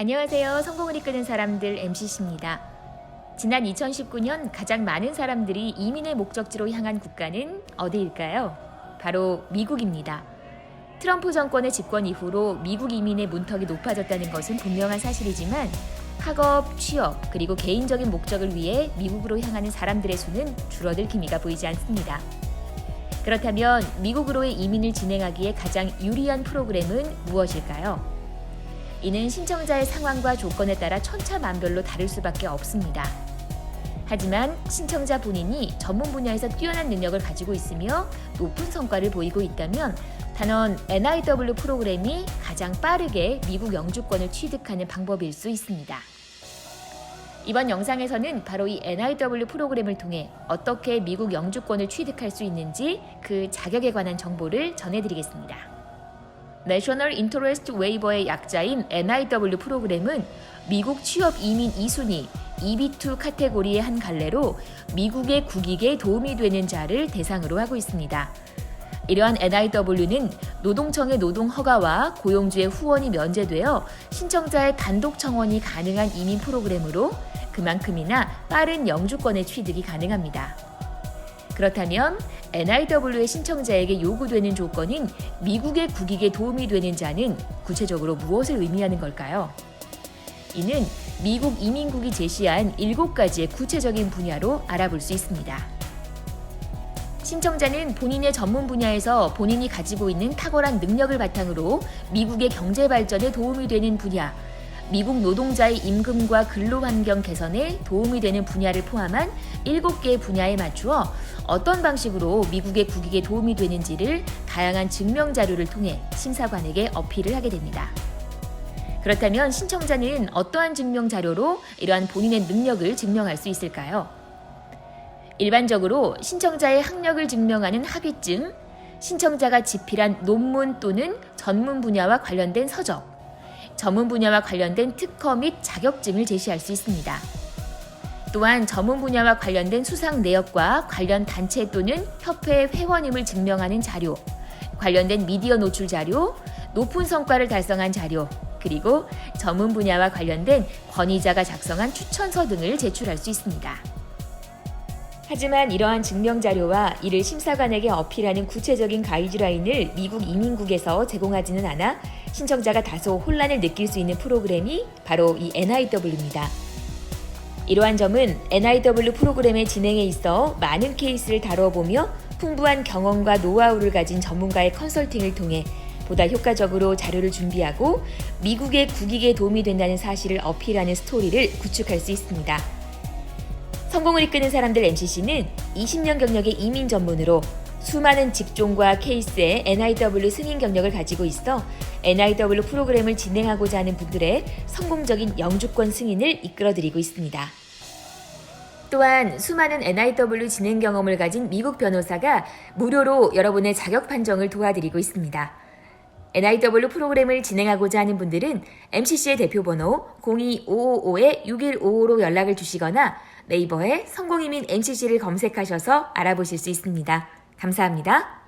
안녕하세요. 성공을 이끄는 사람들 MCC입니다. 지난 2019년 가장 많은 사람들이 이민의 목적지로 향한 국가는 어디일까요? 바로 미국입니다. 트럼프 정권의 집권 이후로 미국 이민의 문턱이 높아졌다는 것은 분명한 사실이지만 학업, 취업, 그리고 개인적인 목적을 위해 미국으로 향하는 사람들의 수는 줄어들 기미가 보이지 않습니다. 그렇다면 미국으로의 이민을 진행하기에 가장 유리한 프로그램은 무엇일까요? 이는 신청자의 상황과 조건에 따라 천차만별로 다를 수밖에 없습니다. 하지만 신청자 본인이 전문 분야에서 뛰어난 능력을 가지고 있으며 높은 성과를 보이고 있다면 단원 NIW 프로그램이 가장 빠르게 미국 영주권을 취득하는 방법일 수 있습니다. 이번 영상에서는 바로 이 NIW 프로그램을 통해 어떻게 미국 영주권을 취득할 수 있는지 그 자격에 관한 정보를 전해드리겠습니다. National Interest Waiver의 약자인 NIW 프로그램은 미국 취업 이민 2순위 EB2 카테고리의 한 갈래로 미국의 국익에 도움이 되는 자를 대상으로 하고 있습니다. 이러한 NIW는 노동청의 노동 허가와 고용주의 후원이 면제되어 신청자의 단독 청원이 가능한 이민 프로그램으로 그만큼이나 빠른 영주권의 취득이 가능합니다. 그렇다면 NIW의 신청자에게 요구되는 조건인 미국의 국익에 도움이 되는 자는 구체적으로 무엇을 의미하는 걸까요? 이는 미국 이민국이 제시한 7가지의 구체적인 분야로 알아볼 수 있습니다. 신청자는 본인의 전문 분야에서 본인이 가지고 있는 탁월한 능력을 바탕으로 미국의 경제 발전에 도움이 되는 분야, 미국 노동자의 임금과 근로 환경 개선에 도움이 되는 분야를 포함한 7개의 분야에 맞추어 어떤 방식으로 미국의 국익에 도움이 되는지를 다양한 증명 자료를 통해 심사관에게 어필을 하게 됩니다. 그렇다면 신청자는 어떠한 증명 자료로 이러한 본인의 능력을 증명할 수 있을까요? 일반적으로 신청자의 학력을 증명하는 학위증, 신청자가 집필한 논문 또는 전문 분야와 관련된 서적, 전문 분야와 관련된 특허 및 자격증을 제시할 수 있습니다. 또한 전문 분야와 관련된 수상 내역과 관련 단체 또는 협회 회원임을 증명하는 자료, 관련된 미디어 노출 자료, 높은 성과를 달성한 자료, 그리고 전문 분야와 관련된 권위자가 작성한 추천서 등을 제출할 수 있습니다. 하지만 이러한 증명 자료와 이를 심사관에게 어필하는 구체적인 가이드라인을 미국 이민국에서 제공하지는 않아 신청자가 다소 혼란을 느낄 수 있는 프로그램이 바로 이 NIW입니다. 이러한 점은 NIW 프로그램의 진행에 있어 많은 케이스를 다뤄보며 풍부한 경험과 노하우를 가진 전문가의 컨설팅을 통해 보다 효과적으로 자료를 준비하고 미국의 국익에 도움이 된다는 사실을 어필하는 스토리를 구축할 수 있습니다. 성공을 이끄는 사람들 MCC는 20년 경력의 이민 전문으로 수많은 직종과 케이스의 NIW 승인 경력을 가지고 있어 NIW 프로그램을 진행하고자 하는 분들의 성공적인 영주권 승인을 이끌어드리고 있습니다. 또한 수많은 NIW 진행 경험을 가진 미국 변호사가 무료로 여러분의 자격 판정을 도와드리고 있습니다. NIW 프로그램을 진행하고자 하는 분들은 MCC의 대표 번호 02-555-6155로 연락을 주시거나 네이버에 성공이민 MCC를 검색하셔서 알아보실 수 있습니다. 감사합니다.